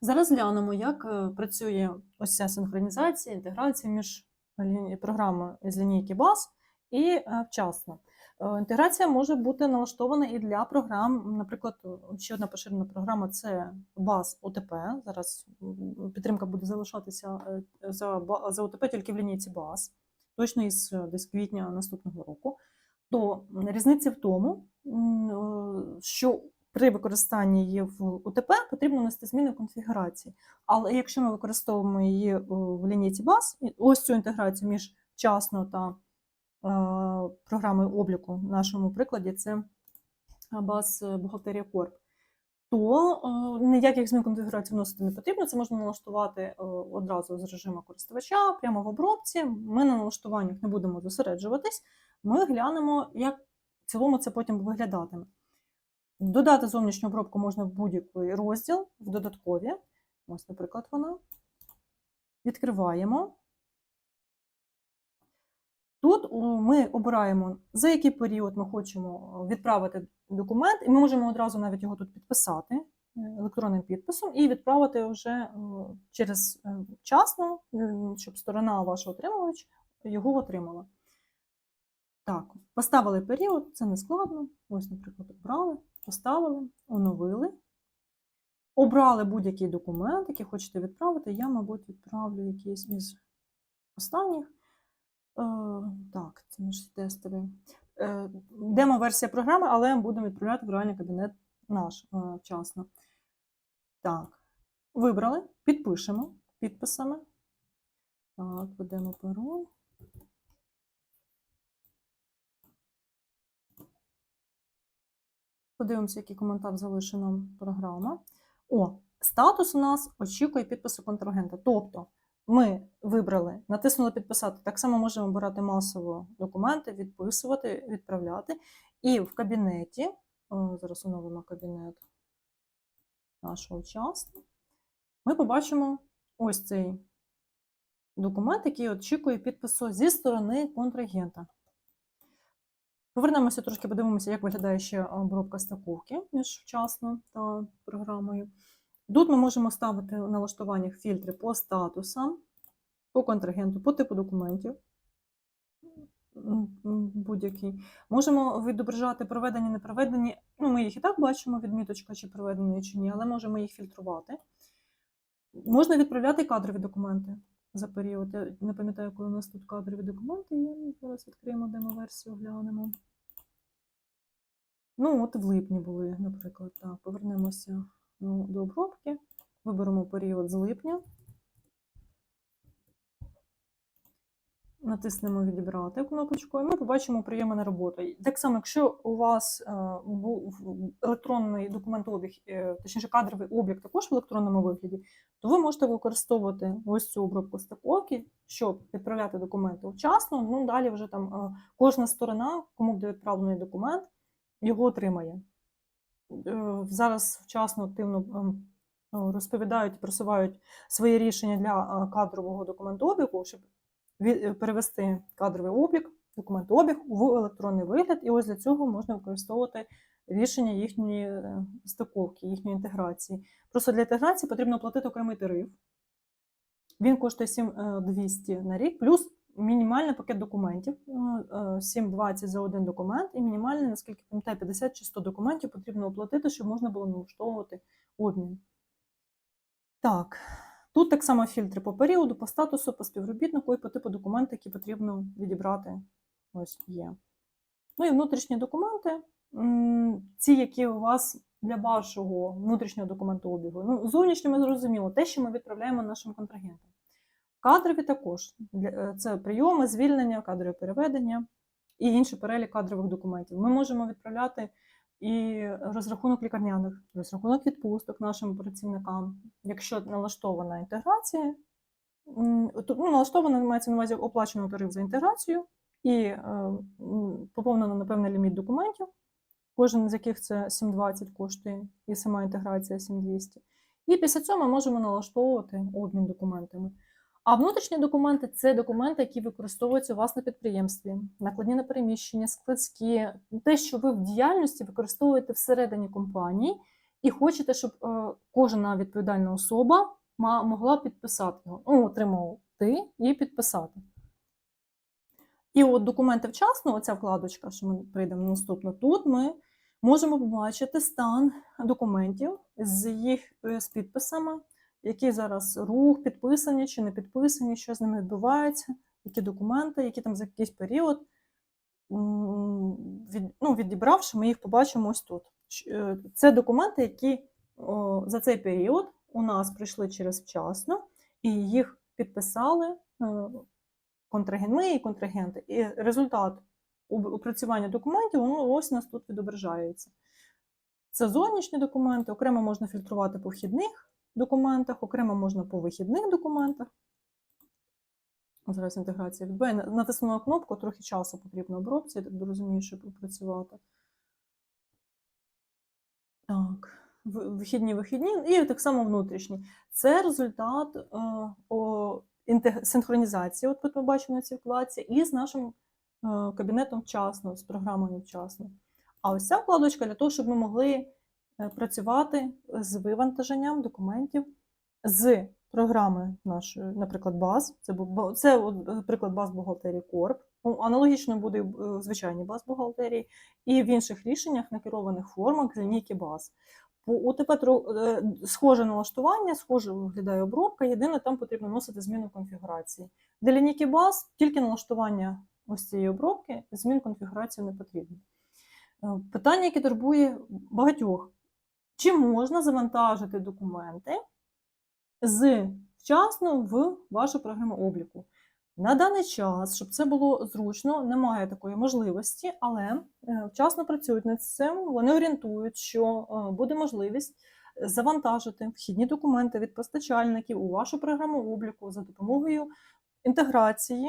Зараз глянемо, як е, працює ось ця синхронізація, інтеграція між програмою з лінійки баз і е, вчасно. Е, Інтеграція може бути налаштована і для програм. Наприклад, ще одна поширена програма це баз ОТП. Зараз підтримка буде залишатися за, за ОТП тільки в лінійці баз, точно із десь квітня наступного року. То різниця в тому, що при використанні її в УТП потрібно внести зміни в конфігурації. Але якщо ми використовуємо її е, в лінійці баз, ось цю інтеграцію між вчасно та е, програмою обліку, в нашому прикладі це баз е, бухгалтерія Корп, то ніяких змін конфігурації вносити не потрібно. Це можна налаштувати одразу з режиму користувача, прямо в обробці. Ми на налаштуваннях не будемо зосереджуватись. Ми глянемо, як в цілому це потім виглядатиме. Додати зовнішню обробку можна в будь-який розділ в додаткові. Ось, наприклад, вона. Відкриваємо. Тут ми обираємо, за який період ми хочемо відправити документ, і ми можемо одразу навіть його тут підписати е, електронним підписом і відправити вже е, через е, вчасно, е, щоб сторона вашого отримувача його отримала. Так, поставили період, це не складно. Ось, наприклад, обрали, поставили, оновили. Обрали будь-який документ, який хочете відправити. Я, мабуть, відправлю якийсь із останніх. Е, так, це наш тестовий. Е, Демо-версія програми, але будемо відправляти в реальний кабінет наш е, вчасно. Так, вибрали, підпишемо підписами. Так, ведемо пароль. Подивимося, який коментар залишить програма. О, статус у нас очікує підпису контрагента. Тобто ми вибрали, натиснули підписати. Так само можемо обирати масово документи, відписувати, відправляти. І в кабінеті, о, зараз оновимо кабінет нашого учасника, ми побачимо ось цей документ, який очікує підпису зі сторони контрагента. Повернемося трошки, подивимося, як виглядає ще обробка стаковки між вчасно та програмою. Тут ми можемо ставити в налаштуваннях фільтри по статусам, по контрагенту, по типу документів. Будь-який. Можемо відображати проведені, не проведені. Ну, ми їх і так бачимо, відміточка, чи проведені, чи ні, але можемо їх фільтрувати. Можна відправляти кадрові документи за період. Я не пам'ятаю, коли у нас тут кадрові документи є. Зараз відкриємо демо-версію, глянемо. Ну, от в липні були, наприклад. Так, повернемося ну, до обробки. Виберемо період з липня. Натиснемо відібрати кнопочку, і ми побачимо прийоми на роботу. Так само, якщо у вас е, був електронний документообіг, е, точніше кадровий облік також в електронному вигляді, то ви можете використовувати ось цю обробку стиковки, щоб відправляти документи вчасно. Ну, далі вже там е, кожна сторона, кому буде відправлений документ, його отримає. Е, Зараз вчасно активно ем, е, розповідають, просувають свої рішення для е, кадрового документообігу, щоб е, перевести кадровий облік, документообіг в електронний вигляд. І ось для цього можна використовувати рішення їхньої стиковки, їхньої інтеграції. Просто для інтеграції потрібно оплатити окремий тариф. Він коштує 7200 на рік, плюс мінімальний пакет документів е, е, 720 за один документ, і мінімальний, наскільки пам'ятаю, 50 чи 100 документів потрібно оплатити, щоб можна було налаштовувати обмін. Так, тут так само фільтри по періоду, по статусу, по співробітнику і по типу документу, які потрібно відібрати. Ось є. Ну і внутрішні документи, ці, які у вас для вашого внутрішнього документообігу. Ну, зовнішньо ми зрозуміло, те, що ми відправляємо нашим контрагентам. Кадрові також. Е, Це прийоми, звільнення, кадрові переведення і інший перелік кадрових документів. Ми можемо відправляти і розрахунок лікарняних, розрахунок відпусток нашим працівникам. Якщо налаштована інтеграція, то ну, налаштована мається на увазі оплачено тариф за інтеграцію і е, поповнено на певний ліміт документів, кожен з яких це 720 коштує, і сама інтеграція 7200. І після цього ми можемо налаштовувати обмін документами. А внутрішні документи це документи, які використовуються у вас на підприємстві, накладні на переміщення, складські, те, що ви в діяльності використовуєте всередині компанії, і хочете, щоб е, кожна відповідальна особа могла підписати його. Ну, отримав ти і підписати. І от документи вчасно, оця вкладочка, що ми прийдемо наступно, тут ми можемо побачити стан документів з їх е, з підписами, які зараз рух, підписані чи не підписані, що з ними відбувається, які документи, які там за якийсь період. Від, ну, відібравши, ми їх побачимо ось тут. Е, Це документи, які о, за цей період у нас прийшли через вчасно, і їх підписали е, контрагент, ми і контрагенти. І результат опрацювання документів воно ось у нас тут відображається. Це зовнішні документи, окремо можна фільтрувати по вхідних документах, окремо можна по вихідних документах. Зараз інтеграція відбуває. На- Натиснула кнопку, трохи часу потрібно обробці, я так розумію, щоб опрацювати. Так, вихідні, вихідні, і так само внутрішні. Це результат е, о, інтег- синхронізації, от ми бачимо на цій вкладці, і з нашим е, кабінетом вчасно, з програмою вчасно. А ось ця вкладочка для того, щоб ми могли працювати з вивантаженням документів з програми нашої, наприклад, баз. Це, це е, приклад баз бухгалтерії Корп. Ну, аналогічно буде в звичайній баз бухгалтерії, і в інших рішеннях на керованих формах лінійки баз. По УТП е, схоже налаштування, схоже виглядає обробка. Єдине, там потрібно вносити зміну конфігурації. Для лінійки баз тільки налаштування ось цієї обробки, змін конфігурації не потрібно. Е, Питання, яке турбує багатьох: чи можна завантажити документи з вчасно в вашу програму обліку? На даний час, щоб це було зручно, немає такої можливості, але е, вчасно працюють над цим. Вони орієнтують, що е, буде можливість завантажити вхідні документи від постачальників у вашу програму обліку за допомогою інтеграції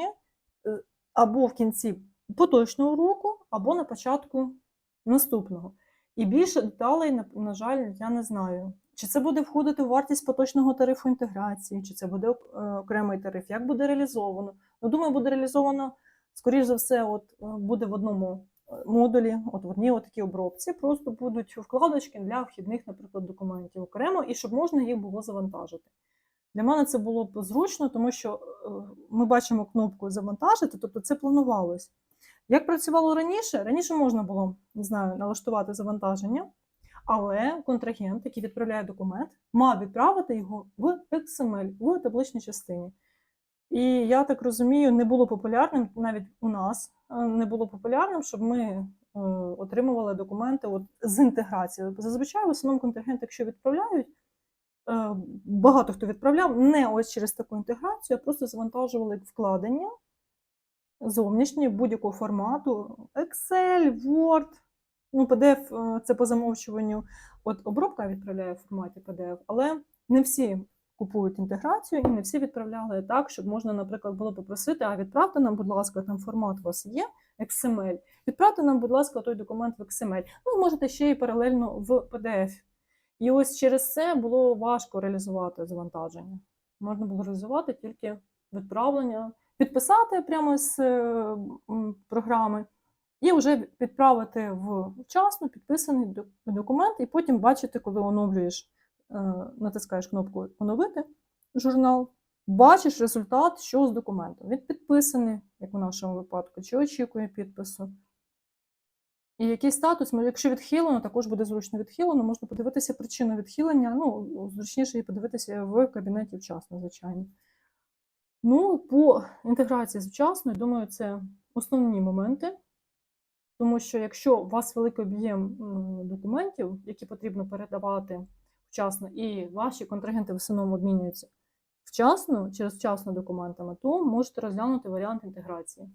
е, або в кінці поточного року, або на початку наступного. І більше деталей, на, жаль, я не знаю. Чи це буде входити в вартість поточного тарифу інтеграції, чи це буде е, окремий тариф, як буде реалізовано. Ну, думаю, буде реалізовано, скоріш за все, от е, буде в одному е, модулі, от в одній отакій обробці, просто будуть вкладочки для вхідних, наприклад, документів окремо, і щоб можна їх було завантажити. Для мене це було б зручно, тому що ми бачимо кнопку завантажити, тобто це планувалось. Як працювало раніше? Раніше можна було, не знаю, налаштувати завантаження, але контрагент, який відправляє документ, мав відправити його в XML, в табличній частині. І я так розумію, не було популярним навіть у нас е, не було популярним, щоб ми е, отримували документи от, з інтеграцією. Зазвичай, в основному контрагенти, якщо відправляють, е, багато хто відправляв не ось через таку інтеграцію, а просто завантажували вкладення зовнішні будь-якого формату: Excel, Word, ну, PDF е, це по замовчуванню. От обробка відправляє в форматі PDF, але не всі купують інтеграцію і не всі відправляли так, щоб можна, наприклад, було попросити, а відправте нам, будь ласка, там формат у вас є, XML. Відправте нам, будь ласка, той документ в XML. Ну, можете ще й паралельно в PDF. І ось через це було важко реалізувати завантаження. Можна було реалізувати тільки відправлення, підписати прямо з е, програми і вже відправити в вчасно підписаний документ, і потім бачити, коли оновлюєш, е, натискаєш кнопку Оновити журнал, бачиш результат, що з документом. Він підписаний, як у нашому випадку, чи очікує підпису. І який статус, ну, якщо відхилено, також буде зручно відхилено, можна подивитися причину відхилення. Ну, зручніше її подивитися в кабінеті вчасно, звичайно. Ну, по інтеграції з вчасно, думаю, це основні моменти. Тому що якщо у вас великий об'єм документів, які потрібно передавати вчасно, і ваші контрагенти в основному обмінюються вчасно, через вчасно документами, то можете розглянути варіант інтеграції.